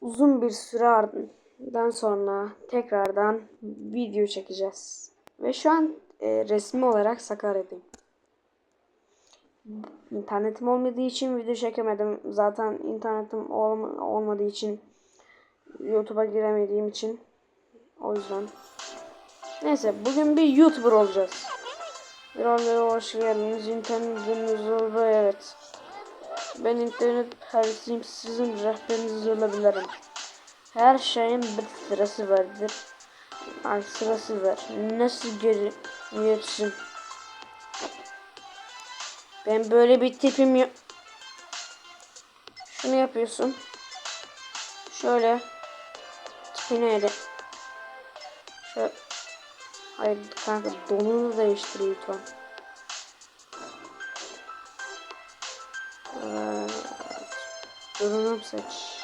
Uzun bir süre ardından sonra tekrardan video çekeceğiz. Ve şu an e, resmi olarak Sakarya'dayım. İnternetim olmadığı için video çekemedim. Zaten internetim olma- olmadığı için YouTube'a giremediğim için o yüzden. Neyse bugün bir YouTuber olacağız. Bir onlara hoş geldiniz. İnternetiniz oldu evet. Ben internet perisiyim. Sizin rehberiniz olabilirim. Her şeyin bir sırası vardır. Ay sırası var. Nasıl görüyorsun? Ben böyle bir tipim ya. Şunu yapıyorsun. Şöyle. Tipi neydi? Şöyle. Hayır kanka donunu değiştir lütfen. Evet. Ürünüm seç.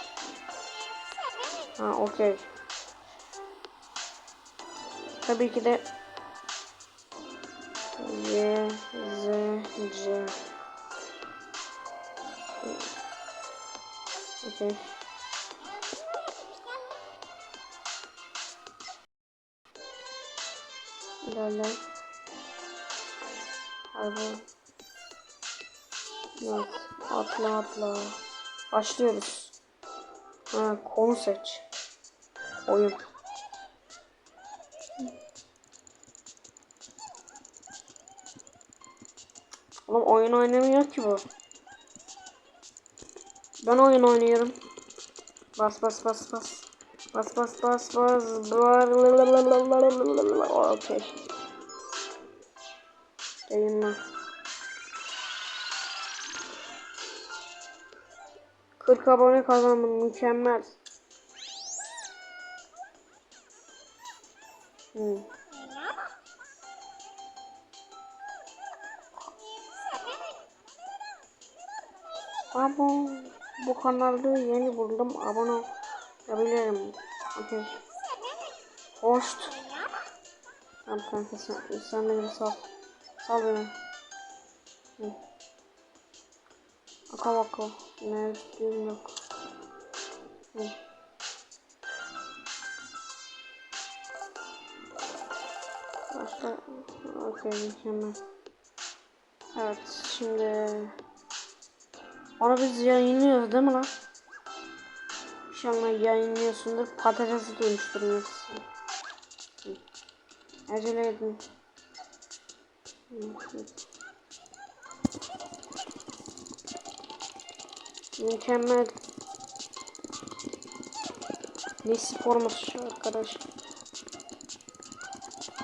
Ha okey. Tabii ki de Y, Z, C. Okey. İlerle. Araba. Evet. Atla atla. Başlıyoruz. Ha, konu seç. Oyun. Oğlum oyun oynamıyor ki bu. Ben oyun oynuyorum. Bas bas bas bas. Bas bas bas bas. Okey. Yayınla. 40 abone kazandım mükemmel. Hmm. Abo, bu kanalda yeni buldum. Abone olabilirim. Okay. Host. Tamam kanka sen, sen beni sal. Sal beni. Hı. Aka baka. Ne bileyim yok. Hı. Başka. Okey mükemmel. Evet şimdi. Onu biz yayınlıyoruz değil mi lan? İnşallah yayınlıyorsundur. Patatesi dönüştürmüyorsun. Hı. Acele edin. Hı. Mükemmel. Messi forması şu arkadaş.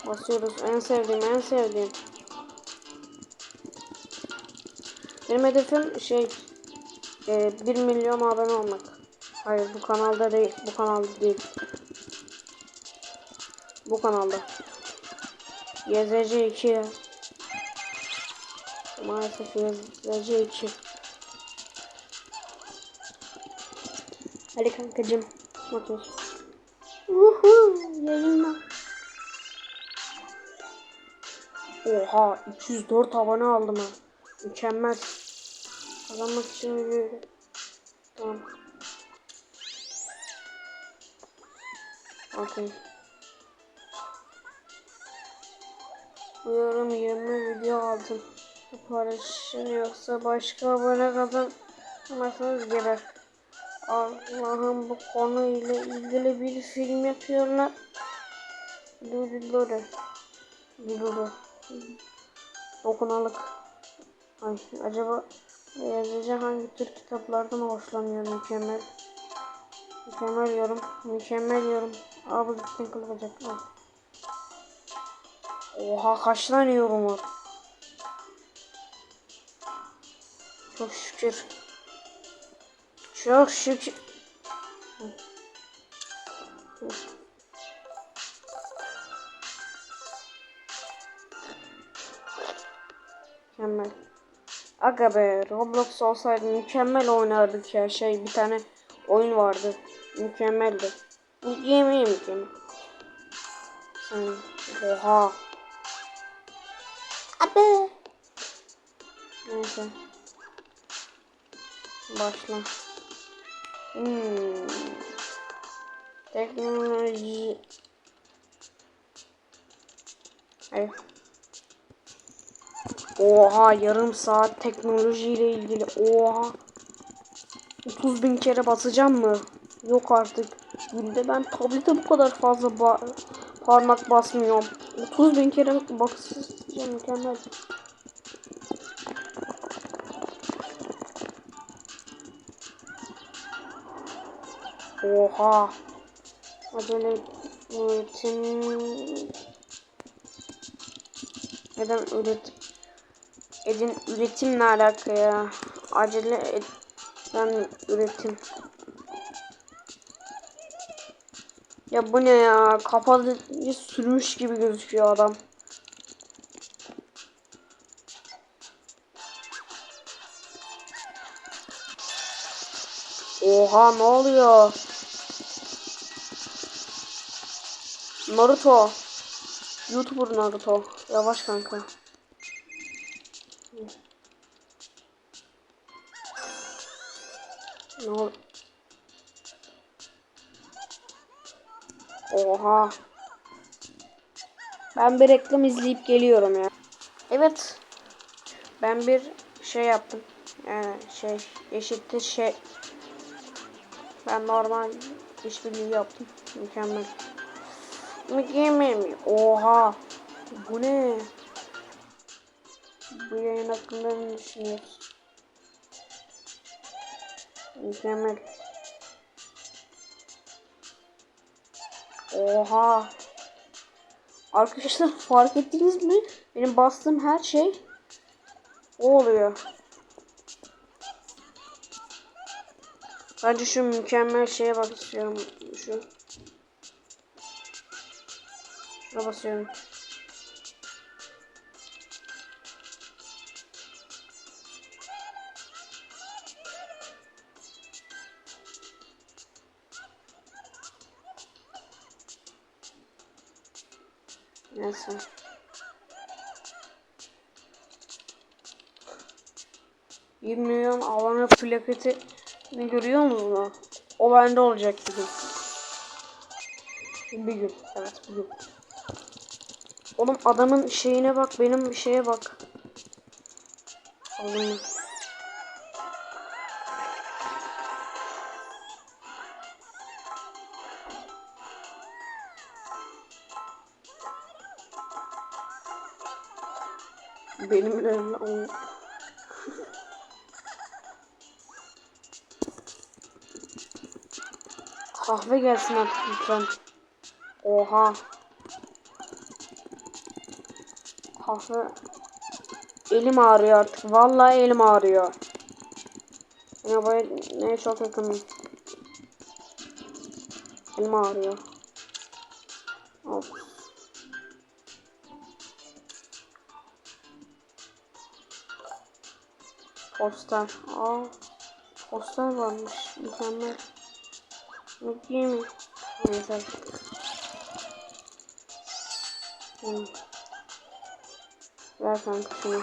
Basıyoruz. En sevdiğim, en sevdiğim. Benim hedefim şey e, 1 milyon abone olmak. Hayır bu kanalda değil. Bu kanalda değil. Bu kanalda. YZC2 Maalesef YZC2 Hadi kankacım. Otur. Uhu, yayınla. Oha 204 abone aldım ha. Mükemmel. Kazanmak için videoyu. Tamam. Okey. Uyarım 20 video aldım. Paylaşın yoksa başka abone kazanmazsanız geber. Allah'ım bu konuyla ilgili bir film yapıyorlar. Lulu. Lulu. Dokunalık. Ay, acaba yazıcı hangi tür kitaplardan hoşlanıyor mükemmel. Mükemmel yorum. Mükemmel yorum. Aa bu cidden kılacak. Oha kaç. Çok şükür. Çok şükür. Mükemmel. Aga be Roblox olsaydı mükemmel oynardık ya şey bir tane oyun vardı. Mükemmeldi. Yemeği mükemmel. Sen oha. Abi. Neyse. Başla. Hmm. Teknoloji. Hayır. Oha yarım saat teknolojiyle ilgili. Oha. 30 bin kere basacağım mı? Yok artık. Günde ben tablete bu kadar fazla ba- parmak basmıyorum. 30 bin kere basacağım mükemmel. Oha. Acele üretim. Neden üretim? Edin üretimle alaka ya. Acele eden üretim. Ya bu ne ya? Kapalı sürmüş gibi gözüküyor adam. Oha ne oluyor? Naruto. YouTuber Naruto. Yavaş kanka. Ne? Oha. Ben bir reklam izleyip geliyorum ya. Evet. Ben bir şey yaptım. Yani şey eşittir şey. Ben normal işbirliği yaptım. Mükemmel. Mükemmel. Oha. Bu ne? Bu yayın hakkında ne düşünüyorsun? Mükemmel. Oha. Arkadaşlar fark ettiniz mi? Benim bastığım her şey o oluyor. Bence şu mükemmel şeye bak istiyorum. Şu. Şuna basıyorum. Neyse. Bir milyon alana plaketi ne görüyor musunuz? O bende olacak bir gün. Bir gün. Evet bir gün. Oğlum adamın şeyine bak benim şeye bak. Oğlum. Benim önümde o. Kahve gelsin artık lütfen. Oha. Kahve. Elim ağrıyor artık. Vallahi elim ağrıyor. Ya bu ne çok yakınım. Elim ağrıyor. Hop. Poster. Aa. Poster varmış. Mükemmel. Mükemmel. Neyse. Hmm. Ver kanka şunu.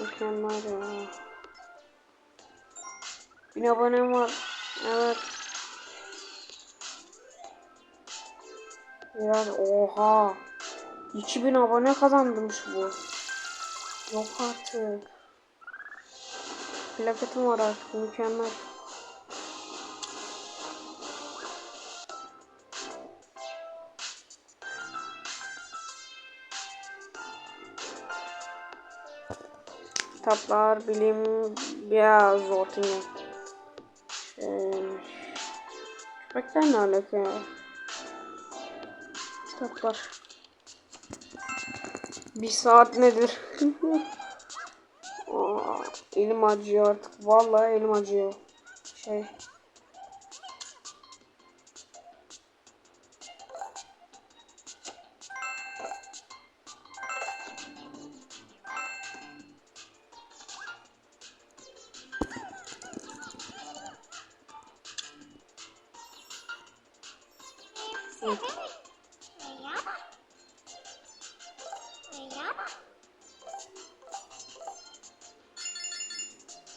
Mükemmel ya. Bin abonem var. Evet. Yani oha. 2000 abone kazandırmış bu. Yok artık. Plaketim var artık mükemmel. Kitaplar, bilim, biraz ortaya. Ee, köpekler ne alaka ya? Kitaplar. Bir saat nedir? Aa, elim acıyor artık. Vallahi elim acıyor. Şey.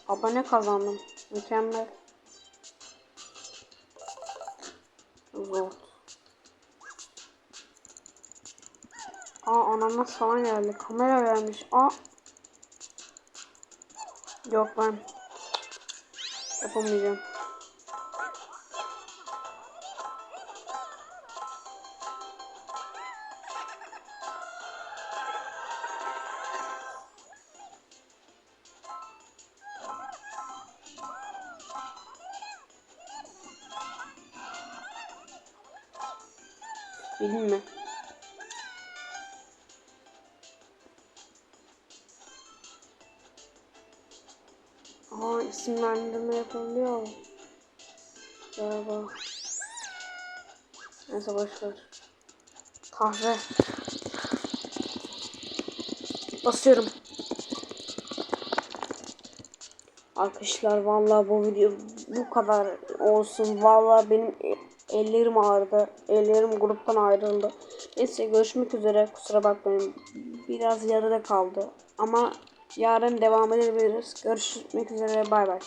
Abone kazandım. Mükemmel. Zor. Aa ananas falan geldi. Kamera vermiş. Aa. Yok ben. Yapamayacağım. Bildin mi? Aa isimlendirme yapabiliyor. Galiba. Neyse boşver. Kahve. Basıyorum. Arkadaşlar vallahi bu video bu kadar olsun. Vallahi benim ellerim ağrıdı. Ellerim gruptan ayrıldı. Neyse görüşmek üzere. Kusura bakmayın. Biraz yarıda kaldı. Ama yarın devam edebiliriz. Görüşmek üzere. Bay bay.